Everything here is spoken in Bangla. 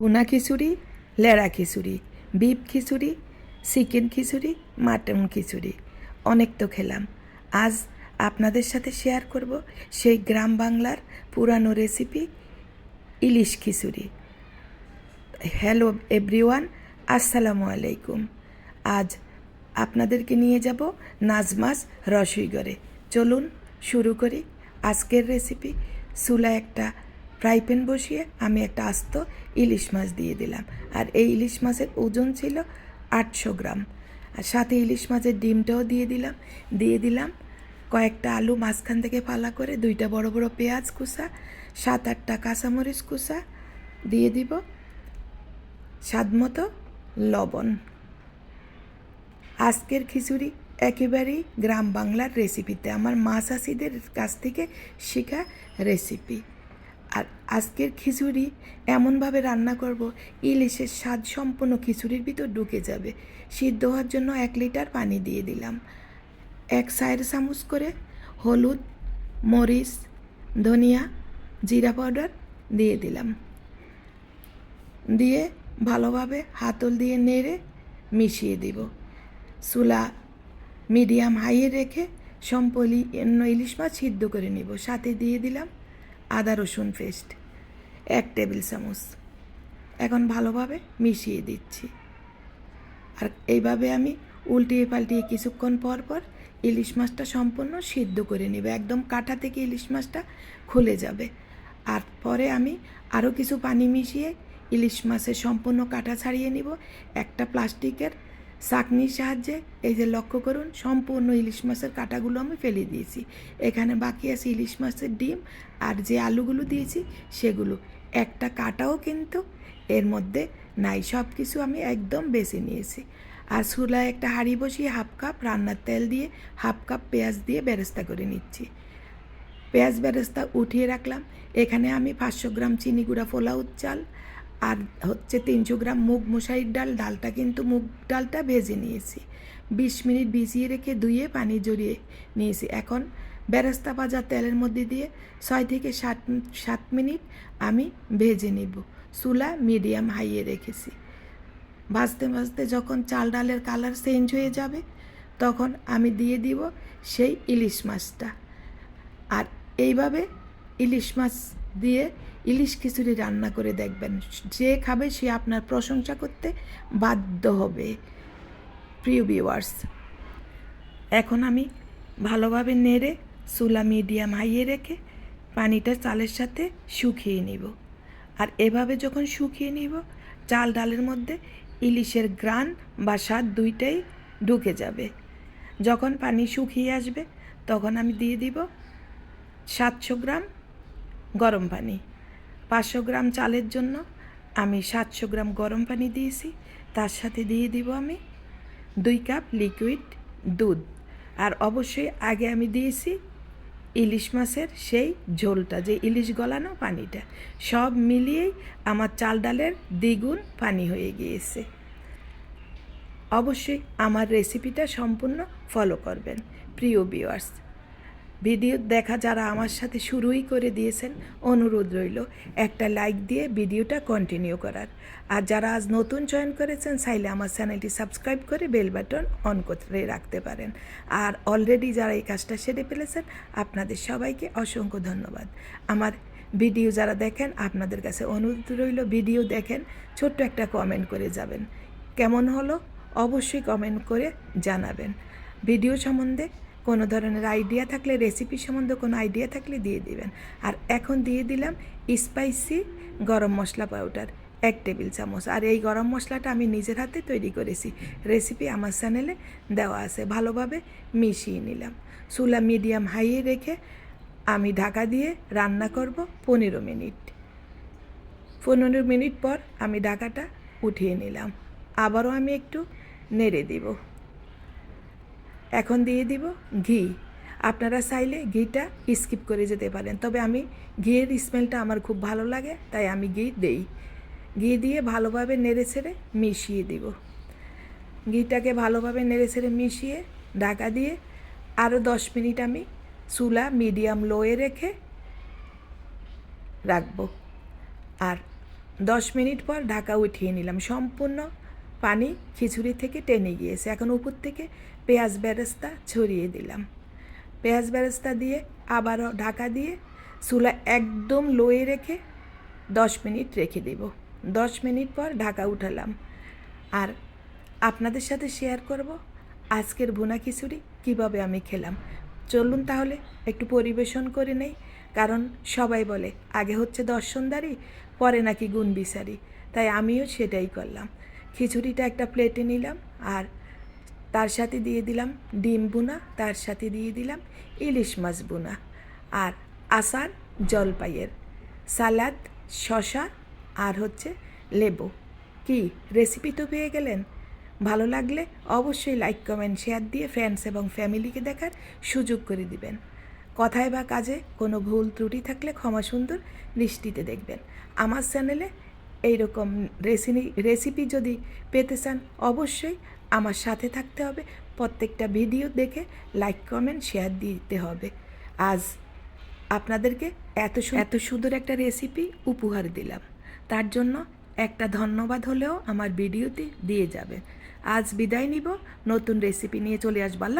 ভুনা khichuri লেড়া khichuri beef khichuri chicken khichuri mutton khichuri অনেক তো খেলাম। আজ আপনাদের সাথে শেয়ার করব সেই গ্রাম বাংলার পুরানো recipe ilish khichuri. Hello everyone আসসালামু আলাইকুম। আজ আপনাদেরকে নিয়ে যাব নাজমাস রসইগড়ে চলুন শুরু করি আজকের রেসিপি চুলা একটা ফ্রাই প্যান বসিয়ে আমি একটা আস্ত ইলিশ মাছ দিয়ে দিলাম। আর এই ইলিশ মাছের ওজন ছিল আটশো গ্রাম। আর সাথে ইলিশ মাছের ডিমটাও দিয়ে দিলাম। দিয়ে দিলাম কয়েকটা আলু মাঝখান থেকে ফালা করে, দুইটা বড় বড় পেঁয়াজ কুচা, সাত আটটা কাঁচামরিচ কুচা, দিয়ে দিব স্বাদ মতো লবণ। আজকের খিচুড়ি একেবারেই গ্রাম বাংলার রেসিপিতে আমার মা চাষিদের কাছ থেকে শেখা রেসিপি আর আজকের খিচুড়ি এমনভাবে রান্না করব, ইলিশের স্বাদ সম্পূর্ণ খিচুড়ির ভিতর ঢুকে যাবে। সিদ্ধ হওয়ার জন্য এক লিটার পানি দিয়ে দিলাম। এক সাইড চামচ করে হলুদ, মরিচ, ধনিয়া, জিরা পাউডার দিয়ে দিলাম। দিয়ে ভালোভাবে হাতল দিয়ে নেড়ে মিশিয়ে দিব। চুলা মিডিয়াম হাইয়ে রেখে সম্পূর্ণ ইলিশ মাছ সিদ্ধ করে নিব। সাথে দিয়ে দিলাম আদা রসুন পেস্ট, এক টেবিল চামচ। এখন ভালোভাবে মিশিয়ে দিচ্ছি। আর এইভাবে আমি উল্টিয়ে পাল্টিয়ে কিছুক্ষণ পর পর ইলিশ মাছটা সম্পূর্ণ সিদ্ধ করে নেবে। একদম কাঁটা থেকে ইলিশ মাছটা খুলে যাবে। আর পরে আমি আরও কিছু পানি মিশিয়ে ইলিশ মাছের সম্পূর্ণ কাঁটা ছাড়িয়ে নিব। একটা প্লাস্টিকের চাকনির সাহায্যে এই যে লক্ষ্য করুন, সম্পূর্ণ ইলিশ মাছের কাঁটাগুলো আমি ফেলে দিয়েছি। এখানে বাকি আছে ইলিশ মাছের ডিম আর যে আলুগুলো দিয়েছি সেগুলো। একটা কাটাও কিন্তু এর মধ্যে নাই সব কিছু আমি একদম বেছে নিয়েছি। আর চুলায় একটা হাঁড়ি বসিয়ে হাফ কাপ রান্নার তেল দিয়ে হাফ কাপ পেঁয়াজ দিয়ে বেরেস্তা করে নিচ্ছি। পেঁয়াজ বেরেস্তা উঠিয়ে রাখলাম। এখানে আমি পাঁচশো গ্রাম চিনি গুঁড়া ফোলাউত চাল আর হচ্ছে তিনশো গ্রাম মুগ মশারির ডাল, ডালটা কিন্তু মুগ ডালটা ভেজে নিয়েছি। বিশ মিনিট ভিজিয়ে রেখে ধুয়ে পানি জড়িয়ে নিয়েছি। এখন বেরেস্তা ভাজা তেলের মধ্যে দিয়ে ছয় থেকে সাত সাত মিনিট আমি ভেজে নেব। চুলা মিডিয়াম হাইয়ে রেখেছি। ভাজতে ভাজতে যখন চাল ডালের কালার চেঞ্জ হয়ে যাবে, তখন আমি দিয়ে দিব সেই ইলিশ মাছটা। আর এইভাবে ইলিশ মাছ দিয়ে ইলিশ খিচুড়ি রান্না করে দেখবেন। যে খাবে সে আপনার প্রশংসা করতে বাধ্য হবে। প্রিয় ভিউয়ার্স এখন আমি ভালোভাবে নেড়ে চুলা মিডিয়াম হাইয়ে রেখে পানিটা চালের সাথে শুকিয়ে নিব। আর এভাবে যখন শুকিয়ে নিব, চাল ডালের মধ্যে ইলিশের গ্রান বা স্বাদ দুইটাই ঢুকে যাবে। যখন পানি শুকিয়ে আসবে, তখন আমি দিয়ে দিব সাতশো গ্রাম গরম পানি। পাঁচশো গ্রাম চালের জন্য আমি সাতশো গ্রাম গরম পানি দিয়েছি। তার সাথে দিয়ে দিব আমি দুই কাপ লিকুইড দুধ। আর অবশ্যই আগে আমি দিয়েছি ইলিশ মাছের সেই ঝোলটা, যে ইলিশ গলানো পানিটা। সব মিলিয়েই আমার চাল ডালের দ্বিগুণ পানি হয়ে গিয়েছে। অবশ্যই আমার রেসিপিটা সম্পূর্ণ ফলো করবেন, প্রিয় ভিউয়ার্স ভিডিও দেখা যারা আমার সাথে শুরুই করে দিয়েছেন, অনুরোধ রইল একটা লাইক দিয়ে ভিডিওটা কন্টিনিউ করার। আর যারা আজ নতুন জয়েন করেছেন, চাইলে আমার চ্যানেলটি সাবস্ক্রাইব করে বেল বাটন অন করে রাখতে পারেন। আর অলরেডি যারা এই কাজটা সেরে ফেলেছেন, আপনাদের সবাইকে অসংখ্য ধন্যবাদ। আমার ভিডিও যারা দেখেন, আপনাদের কাছে অনুরোধ রইল ভিডিও দেখেন, ছোট্ট একটা কমেন্ট করে যাবেন। কেমন হলো? অবশ্যই কমেন্ট করে জানাবেন। ভিডিও সম্বন্ধে কোনো ধরনের আইডিয়া থাকলে রেসিপি সম্বন্ধে কোনো আইডিয়া থাকলে দিয়ে দিবেন। আর এখন দিয়ে দিলাম স্পাইসি গরম মশলা পাউডার এক টেবিল চামচ। আর এই গরম মশলাটা আমি নিজের হাতে তৈরি করেছি। রেসিপি আমার চ্যানেলে দেওয়া আছে। ভালোভাবে মিশিয়ে নিলাম। চুলা মিডিয়াম হাইয়ে রেখে আমি ঢাকা দিয়ে রান্না করব পনেরো মিনিট। পনেরো মিনিট পর আমি ঢাকাটা উঠিয়ে নিলাম। আবারও আমি একটু নেড়ে দিব। এখন দিয়ে দিব ঘি। আপনারা চাইলে ঘিটা স্কিপ করে যেতে পারেন। তবে আমি ঘিয়ের স্মেলটা আমার খুব ভালো লাগে, তাই আমি ঘি দেই। ঘি দিয়ে ভালোভাবে নেড়ে ছেড়ে মিশিয়ে দিব। ঘিটাকে ভালোভাবে নেড়ে ছেড়ে মিশিয়ে ঢাকা দিয়ে আরও দশ মিনিট আমি চুলা মিডিয়াম লোয়ে রেখে রাখব। আর দশ মিনিট পর ঢাকা উঠিয়ে নিলাম। সম্পূর্ণ পানি খিচুড়ি থেকে টেনে গিয়েছে। এখন উপর থেকে পেঁয়াজ বেরেস্তা ছড়িয়ে দিলাম। পেঁয়াজ বেরেস্তা দিয়ে আবারও ঢাকা দিয়ে চুলা একদম লোয়ে রেখে দশ মিনিট রেখে দেব। দশ মিনিট পর ঢাকা উঠালাম। আর আপনাদের সাথে শেয়ার করব আজকের ভুনা খিচুড়ি কীভাবে আমি খেলাম। চলুন তাহলে একটু পরিবেশন করে নেই, কারণ সবাই বলে, আগে হচ্ছে দর্শনদারি পরে নাকি গুণ বিচারি। তাই আমিও সেটাই করলাম। খিচুড়িটা একটা প্লেটে নিলাম আর তার সাথে দিয়ে দিলাম ডিম বুনা তার সাথে দিয়ে দিলাম ইলিশ মাছ বুনা আর আচার জলপাইয়ের সালাদ শশা আর হচ্ছে লেবু। কি রেসিপি তো পেয়ে গেলেন? ভালো লাগলে অবশ্যই লাইক কমেন্ট শেয়ার দিয়ে ফ্রেন্ডস এবং ফ্যামিলিকে দেখার সুযোগ করে দিবেন। কথায় বা কাজে কোনো ভুল ত্রুটি থাকলে ক্ষমা সুন্দর দৃষ্টিতে দেখবেন। আমার চ্যানেলে এইরকম রেসিপি রেসিপি যদি পেতে চান, অবশ্যই আমার সাথে থাকতে হবে। প্রত্যেকটা ভিডিও দেখে লাইক কমেন্ট শেয়ার দিতে হবে। আজ আপনাদেরকে এত এত সুন্দর একটা রেসিপি উপহার দিলাম। তার জন্য একটা ধন্যবাদ হলেও আমার ভিডিওতে দিয়ে যাবেন। আজ বিদায় নিব। নতুন রেসিপি নিয়ে চলে আসব। আল্লাহ